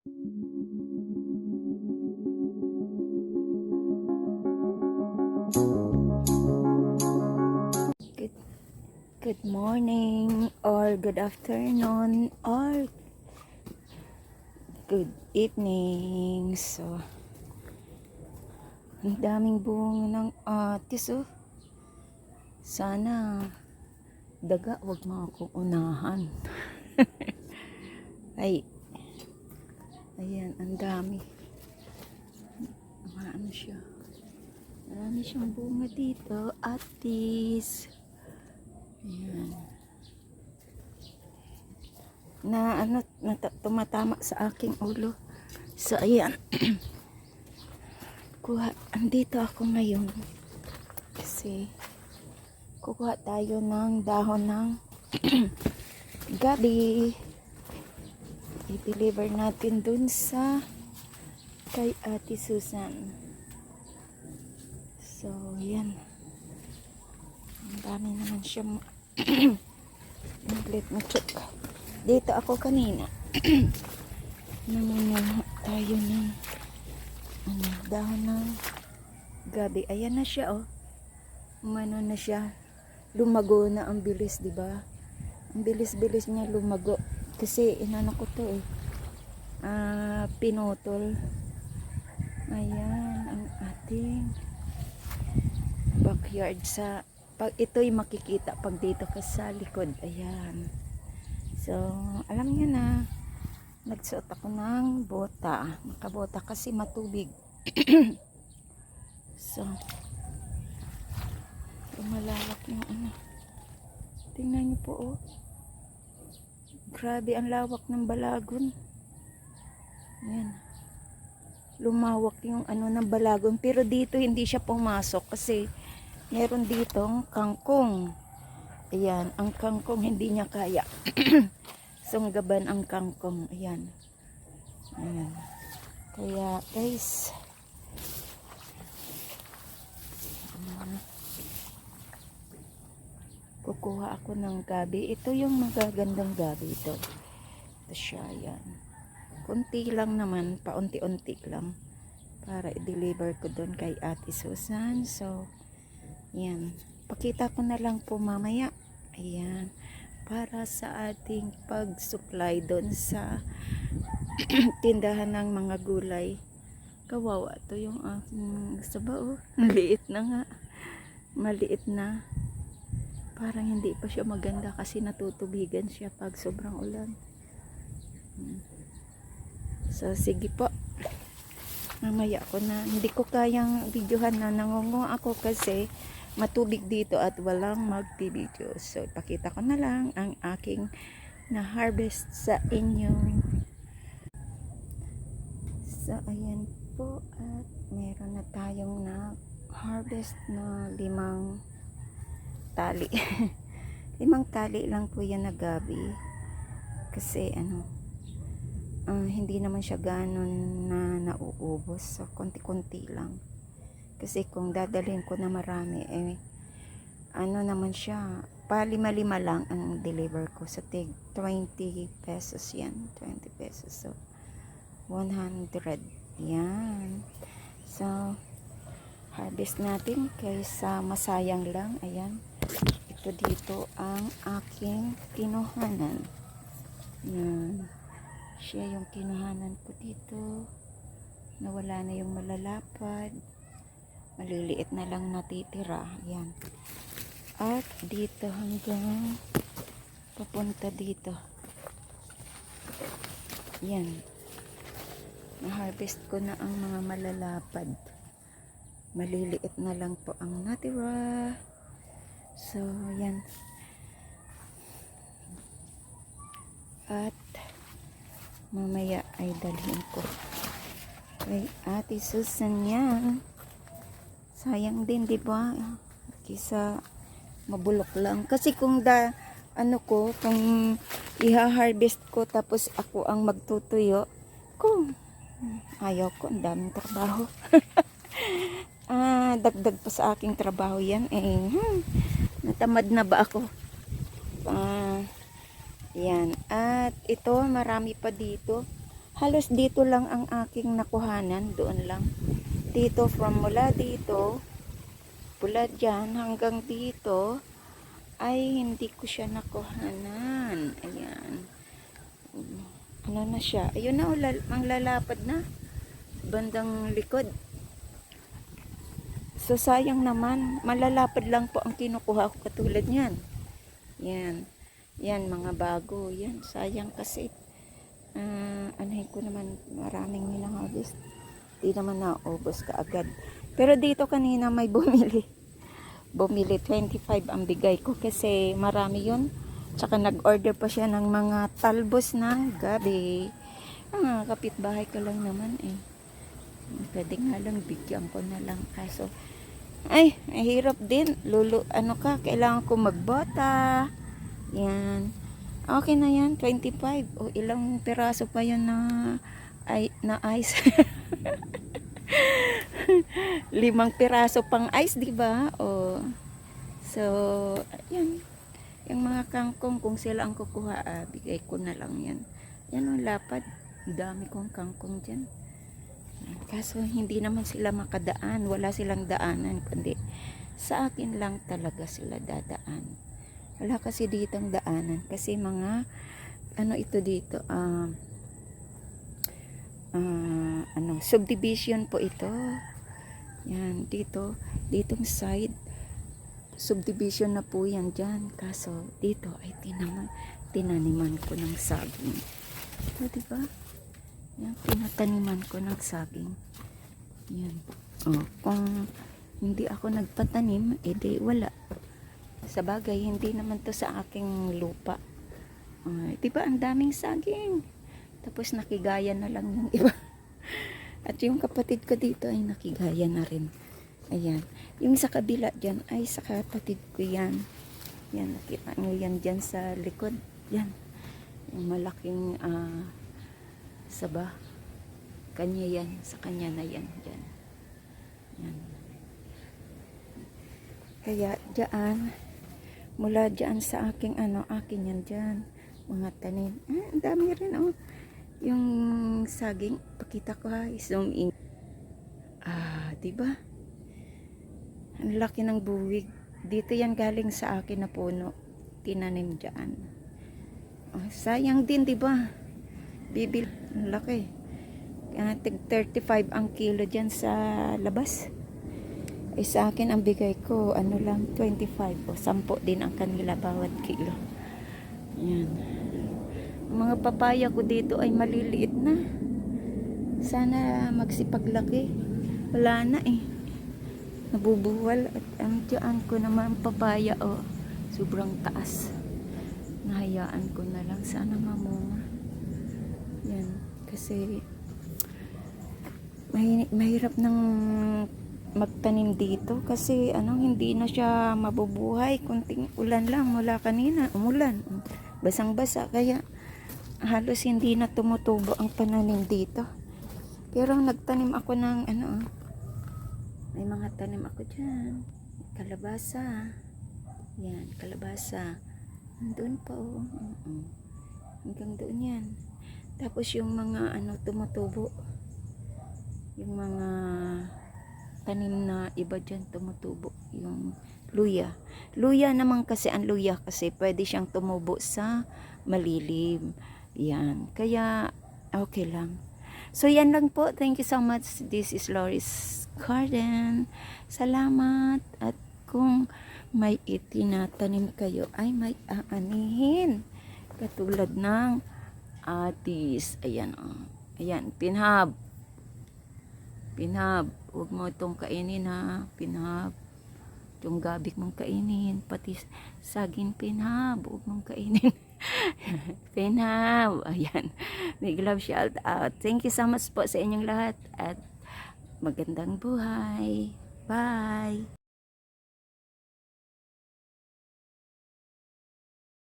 Good, good morning or good afternoon or good evening. So, ang daming bunga ng atis oh. Sana daga wag mo akong unahan. Ay, ayan, ang dami. Ano siya? Marami siyang bunga dito. Atis. Ayan. Na ano, na, tumatama sa aking ulo. So, ayan. Kuha, andito ako ngayon. Kasi, kukuha tayo ng dahon ng gabi. I-deliver natin dun sa kay Ate Susan. So, yan. Ang dami naman siya. Let me check. Dito ako kanina. Nangunaha tayo ng ano, dahon ng gabi. Ayan na siya, oh. Umano na siya. Lumago na ang bilis, di ba? Ang bilis-bilis niya lumago. Kasi inano ko to eh. Ah, pinutol. Ayan, ang ating backyard sa pag ito'y makikita pag dito ka sa likod. Ayan. So alam niyo na nagsuot ako ng bota. Nakabota kasi matubig. So lumalawak yung ano. Tingnan niyo po oh grabe ang lawak ng balagon. Ayan. Lumawak yung ano ng balagon. Pero dito hindi siya pumasok kasi meron ditong kangkong. Ayan ang kangkong hindi niya kaya. Sunggaban ang kangkong. Ayan. Ayan. Kaya guys ah, kukuha ako ng gabi ito yung magagandang gabi ito ito siya yan konti lang naman, paunti-unti lang para i-deliver ko doon kay Ate Susan. So, yan. Pakita ko na lang po mamaya. Ayan. Para sa ating pag-supply doon sa tindahan ng mga gulay. Kawawa to yung aking saba oh. Maliit na nga. Maliit na. Parang hindi pa siya maganda kasi natutubigan siya pag sobrang ulan. Hmm. So, sige po. Mamaya ako na. Hindi ko kayang videohan na nangungo ako kasi matubig dito at walang magpi-video. So, ipakita ko na lang ang aking na-harvest sa inyo. So, ayan po. At meron na tayong na-harvest na limang tali. limang tali lang po yan na gabi. Kasi, ano, uh, hindi naman siya ganon na nauubos. So konti-konti lang. Kasi kung dadalhin ko na marami eh ano naman siya pa lima-lima lang ang deliver ko. Sa tig 20 pesos yan 20 pesos. So 100 yan. So harvest natin kaysa masayang lang. Ayan ito dito ang aking kinuhanan. Yan. Siya yung kinuhanan ko dito. Nawala na yung malalapad. Maliliit na lang natitira. Yan. At dito hanggang papunta dito. Yan. Na-harvest ko na ang mga malalapad. Maliliit na lang po ang natira so yan. At mamaya ay dalhin ko. Kay ate Susan yan sayang din di ba? Kisa mabulok lang. Kasi kung da ano ko kung iha-harvest ko tapos ako ang magtutuyo kung ayaw ko ang daming trabaho. Ah dagdag pa sa aking trabaho yan eh. Hmm, natamad na ba ako ah yan at ito marami pa dito halos dito lang ang aking nakuhanan, doon lang. Dito, from mula dito, pula dyan hanggang dito, ay hindi ko siya nakuhanan. Ayan. Ano na siya? Ayun na, ang lalapad na. Bandang likod. So, sayang naman. Malalapad lang po ang kinukuha ko katulad niyan. Yan. Yan, mga bago. Yan, sayang kasi. Ah, anahin ko naman maraming minahagis. Di naman naubos ka agad. Pero dito kanina may bumili. Bumili 25 ang bigay ko kasi marami yun. Tsaka nag-order pa siya ng mga talbos ng gabi. Ah, kapitbahay ka lang naman eh. Pwede nga lang bigyan ko na lang. Kaso, ay, mahirap din. Lulu, ano ka, kailangan ko magbota. Yan. Okay na yan, 25. O ilang piraso pa yun na, ay, na ice. Limang piraso pang ice, di ba? O, so, yan. Yung mga kangkong, kung sila ang kukuha, ah, bigay ko na lang yan. Yan ang lapad. Dami kong kangkong dyan. Kaso hindi naman sila makadaan, wala silang daanan, kundi sa akin lang talaga sila dadaan. Wala kasi ditong daanan kasi mga ano ito dito ah ah, ano subdivision po ito. Yan dito, ditong side subdivision na po yan dyan. Kaso dito ay tinaman, tinaniman ko ng saging. Ito, diba? Yan, pinataniman ko ng saging. Yan. O, kung hindi ako nagpatanim, edi wala. Sa bagay, hindi naman to sa aking lupa. Uh, di ba, ang daming saging. Tapos nakigaya na lang yung iba. At yung kapatid ko dito ay nakigaya na rin. Ayan. Yung sa kabila dyan ay sa kapatid ko yan. Yan, nakita nyo yan dyan sa likod. Yan. Yung malaking ah, saba. Kanya yan. Sa kanya na yan. Dyan. Yan. Kaya dyan, mula dyan sa aking ano, akin yan dyan. Mga tanim. Ah, ang dami rin oh. Yung saging, pakita ko ha, zoom in. Ah, di ba? Ang laki ng buwig. Dito yan galing sa akin na puno. Tinanim dyan. Oh, sayang din, di ba? Bibil, ang laki. Kaya tig 35 ang kilo dyan sa labas. Ay sa akin ang bigay ko, ano lang, 25 o 10 din ang kanila bawat kilo. Yan. Ang mga papaya ko dito ay maliliit na. Sana magsipaglaki. Wala na eh. Nabubuwal at ang tiyan ko naman papaya o sobrang taas. Nahayaan ko na lang sana mamunga. Yan. Kasi mahi- mahirap ng magtanim dito kasi ano hindi na siya mabubuhay. Kunting ulan lang mula kanina umulan. Basang basa kaya halos hindi na tumutubo ang pananim dito. Pero nagtanim ako ng ano may mga tanim ako dyan. Kalabasa. Yan kalabasa. Doon pa oh hanggang doon yan tapos yung mga ano tumutubo. Yung mga tanim na iba dyan tumutubo. Yung luya. Luya naman kasi ang luya kasi pwede siyang tumubo sa malilim. Yan. Kaya okay lang. So yan lang po. Thank you so much. This is Loris Garden. Salamat. At kung may itinatanim kayo ay may aanihin. Katulad ng atis ayan oh. ayan pinhab Pinhab, huwag mo itong kainin ha. Pinhab. Itong gabik mong kainin. Pati saging pinhab, huwag mong kainin. pinhab. Ayan. Big love shout out. Thank you so much po sa inyong lahat. At magandang buhay. Bye.